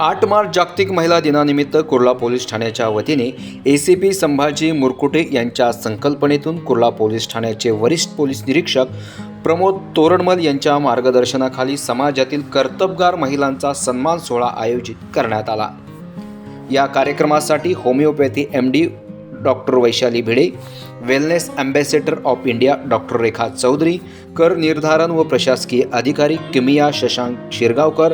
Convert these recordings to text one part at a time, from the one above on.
आठ मार्च जागतिक महिला दिनानिमित्त कुर्ला पोलीस ठाण्याच्या वतीने A C P Sambhaji Murkute यांच्या संकल्पनेतून कुर्ला पोलीस ठाण्याचे वरिष्ठ पोलीस निरीक्षक प्रमोद तोरणमल यांच्या मार्गदर्शनाखाली समाजातील कर्तबगार महिलांचा सन्मान सोहळा आयोजित करण्यात आला. या कार्यक्रमासाठी homeopathy M D doctor Vaishali Bhide wellness ambassador of India doctor Rekha Chaudhari कर निर्धारण व प्रशासकीय अधिकारी किमिया शशांक शिरगावकर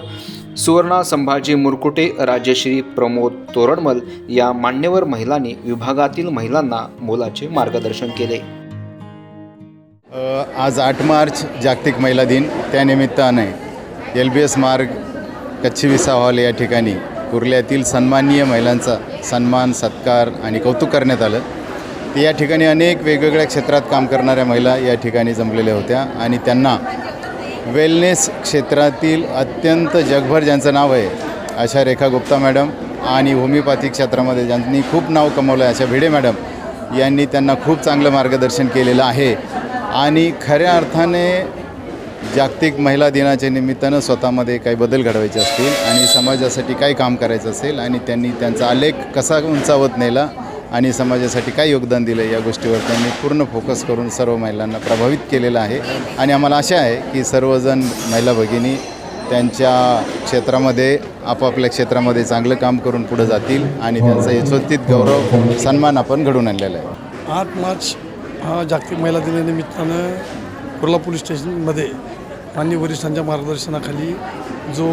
सुवर्णा संभाजी मुरकुटे राजश्री प्रमोद तोरणमल या मान्यवर महिलांनी विभागातील महिलांना मोलाचे मार्गदर्शन केले. आज आठ मार्च जागतिक महिला दिन. त्यानिमित्ताने एल बी एस मार्ग कच्छी विसा हॉल या ठिकाणी कुर्ल्यातील सन्माननीय महिलांचा सन्मान सत्कार आणि कौतुक करण्यात आलं. तर या ठिकाणी अनेक वेगवेगळ्या क्षेत्रात काम करणाऱ्या महिला या ठिकाणी जमलेल्या होत्या आणि त्यांना वेलनेस क्षेत्रातील अत्यंत जगभर ज्यांचं नाव आहे अशा रेखा गुप्ता मॅडम आणि होमिओपॅथिक क्षेत्रामध्ये ज्यांनी खूप नाव कमवलं आहे अशा भिडे मॅडम यांनी त्यांना खूप चांगलं मार्गदर्शन केलेलं आहे. आणि खऱ्या अर्थाने जागतिक महिला दिनाच्या निमित्तानं स्वतःमध्ये काही बदल घडवायचे असतील आणि समाजासाठी काय काम करायचं असेल आणि त्यांनी त्यांचा आलेख कसा उंचावत नेला आणि समाजासाठी काय योगदान दिलं या गोष्टीवर त्यांनी पूर्ण फोकस करून सर्व महिलांना प्रभावित केलेलं आहे. आणि आम्हाला आशा आहे की सर्वजण महिला भगिनी त्यांच्या क्षेत्रामध्ये आपापल्या क्षेत्रामध्ये चांगलं काम करून पुढे जातील आणि त्यांचा यशोचित गौरव सन्मान आपण घडवून आणलेला आहे. आठ मार्च हा जागतिक महिला दिनानिमित्तानं कुर्ला पोलीस स्टेशनमध्ये मान्य वरिष्ठांच्या मार्गदर्शनाखाली जो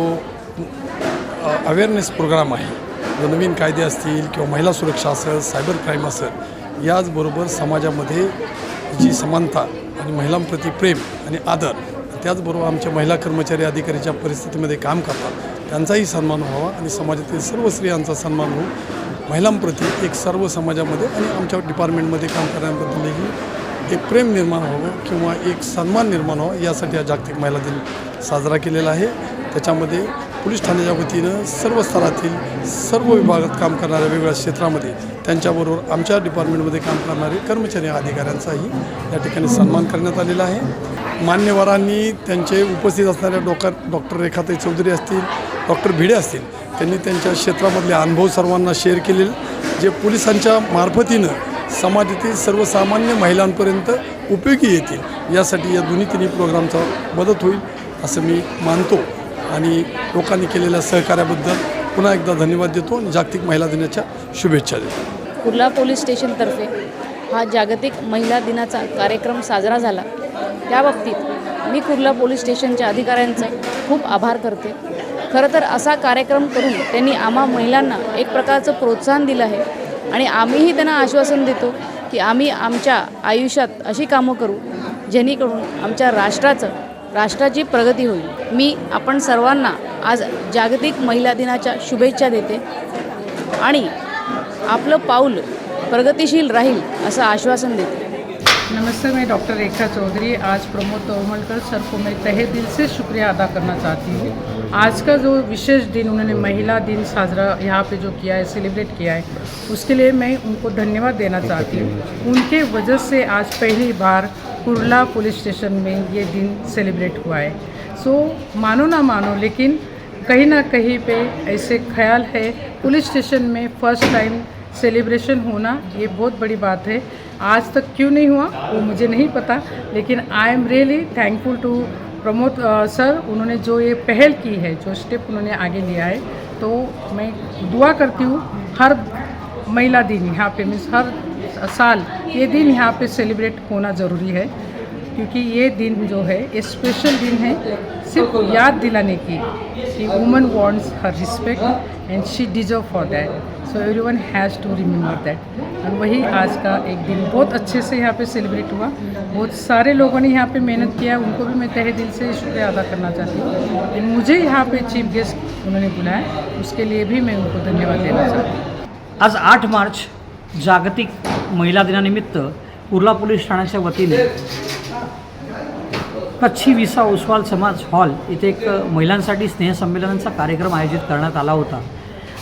अवेअरनेस प्रोग्राम आहे नवीन कायदे असतील किंवा महिला सुरक्षा असेल सायबर क्राईम असेल याचबरोबर समाजामध्ये जी समानता आणि महिलांप्रती प्रेम आणि आदर त्याचबरोबर आमच्या महिला कर्मचारी अधिकारीच्या परिस्थितीमध्ये काम करतात त्यांचाही सन्मान व्हावा आणि समाजातील सर्व स्त्रियांचा सन्मान होऊन महिलांप्रती एक सर्व समाजामध्ये आणि आमच्या डिपार्टमेंटमध्ये काम करण्याबद्दलही एक प्रेम निर्माण व्हावं किंवा एक सन्मान निर्माण व्हावा यासाठी हा जागतिक महिला दिन साजरा केलेला आहे. त्याच्यामध्ये पोलीस ठाण्याच्या वतीनं सर्व स्तरातील सर्व विभागात काम करणाऱ्या वेगवेगळ्या क्षेत्रामध्ये त्यांच्याबरोबर आमच्या डिपार्टमेंटमध्ये काम करणारे कर्मचारी अधिकाऱ्यांचाही या ठिकाणी सन्मान करण्यात आलेला आहे. मान्यवरांनी त्यांचे उपस्थित असणाऱ्या डॉक्टर डॉक्टर रेखाताई चौधरी असतील डॉक्टर भिडे असतील त्यांनी त्यांच्या क्षेत्रामधले अनुभव सर्वांना शेअर केलेले. जे पोलिसांच्या मार्फतीनं समाजातील सर्वसामान्य महिलांपर्यंत उपयोगी येतील यासाठी या दोन्ही तिन्ही प्रोग्रामचा मदत होईल असं मी मानतो. आणि लोकांनी केलेल्या सहकार्याबद्दल पुन्हा एकदा धन्यवाद देतो आणि जागतिक महिला दिनाच्या शुभेच्छा देतो. कुर्ला पोलीस स्टेशनतर्फे हा जागतिक महिला दिनाचा कार्यक्रम साजरा झाला. त्या बाबतीत मी कुर्ला पोलीस स्टेशनच्या अधिकाऱ्यांचा खूप आभार करते. खरं तर असा कार्यक्रम करून त्यांनी आम्हा महिलांना एक प्रकारचं प्रोत्साहन दिलं आहे आणि आम्हीही त्यांना आश्वासन देतो की आम्ही आमच्या आयुष्यात अशी कामं करू जेणेकरून आमच्या राष्ट्राचं राष्ट्राची प्रगती होईल. मी आपण सर्वांना आज जागतिक महिला दिनाच्या शुभेच्छा देते. आणि आपलं पाऊल प्रगतिशील राहील असं आश्वासन देते. नमस्ते मैं डॉक्टर रेखा चौधरी. आज प्रमोद तोमलकर सर को मैं तहे दिल से शुक्रिया अदा करना चाहती हूँ। आज का जो विशेष दिन उन्होंने महिला दिन साजरा यहाँ पे जो किया है सेलिब्रेट किया है उसके लिए मैं उनको धन्यवाद देना चाहती हूँ। उनके वजह से आज पहली बार कुर्ला पुलिस स्टेशन में ये दिन सेलिब्रेट हुआ है। सो मानो ना मानो, लेकिन कहीं ना कहीं पे ऐसे ख्याल है, पुलिस स्टेशन में फ़र्स्ट टाइम सेलिब्रेशन होना, ये बहुत बड़ी बात है। आज तक क्यों नहीं हुआ, वो मुझे नहीं पता, लेकिन I am really thankful to Pramod sir, उन्होंने जो ये पहल की है, जो स्टेप उन्होंने आगे लिया है। तो मैं दुआ करती हूँ, हर महिला दिन, यहाँ पे मीन्स हर साल, ये दिन यहाँ पे सेलिब्रेट होना ज़रूरी है, क्योंकि ये दिन जो है, ये स्पेशल दिन है, सिर्फ़ याद दिलाने की। कि woman wants her respect and she deserve for that so every one has to remember that और वही आज का एक दिन बहुत अच्छे से यहाँ पे सेलिब्रेट हुआ। बहुत सारे लोगों ने यहाँ पे मेहनत किया, उनको भी मैं तहे दिल से शुक्रिया अदा करना चाहती हूँ। And मुझे यहाँ पे चीफ गेस्ट उन्होंने बुलाया, उसके लिए भी मैं उनको धन्यवाद देना चाहती हूँ। आज आठ मार्च जागतिक महिला दिनानिमित्त कुर्ला पोलीस ठाण्याच्या वतीने कच्छी विसा ओसवाल समाज हॉल इथे एक महिलांसाठी स्नेहसंमेलनाचा कार्यक्रम आयोजित करण्यात आला होता.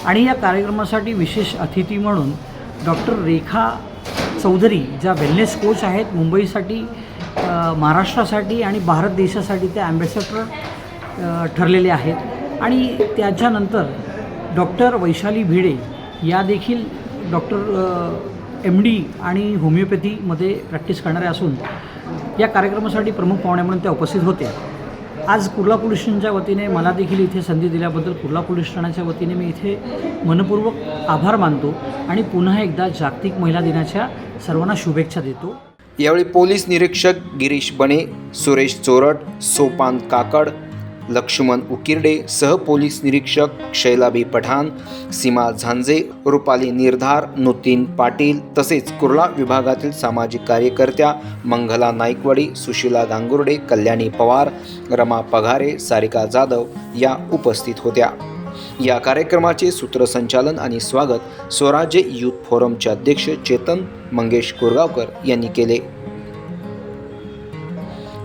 आणि या कार्यक्रमासाठी विशेष अतिथी म्हणून डॉक्टर रेखा चौधरी ज्या वेलनेस कोच आहेत मुंबईसाठी महाराष्ट्रासाठी आणि भारत देशासाठी त्या ॲम्बॅसेडर ठरलेले आहेत. आणि त्याच्यानंतर डॉक्टर वैशाली भिडे या देखील डॉक्टर एम डी आणि होमिओपॅथीमध्ये प्रॅक्टिस करणाऱ्या असून या कार्यक्रमासाठी प्रमुख पाहुण्या म्हणून त्या उपस्थित होत्या आज कुर्ला पोलीस स्टेशनच्या वतीने मला देखील इथे संधी दिल्याबद्दल कुर्ला पोलीस ठाण्याच्या वतीने मी इथे मनपूर्वक आभार मानतो आणि पुन्हा एकदा जागतिक महिला दिनाच्या सर्वांना शुभेच्छा देतो. यावेळी पोलीस निरीक्षक गिरीश बने सुरेश चोरट सोपान काकड लक्ष्मण उकिरडे सहपोलीस निरीक्षक शैलाबी पठाण सीमा झांजे रुपाली निर्धार नितीन पाटील तसेच कुर्ला विभागातील सामाजिक कार्यकर्त्या मंगला नाईकवाडी सुशीला गांगुर्डे कल्याणी पवार रमा पघारे सारिका जाधव या उपस्थित होत्या. या कार्यक्रमाचे सूत्रसंचालन आणि स्वागत स्वराज्य युथ फोरमचे अध्यक्ष चेतन मंगेश कोरगावकर यांनी केले.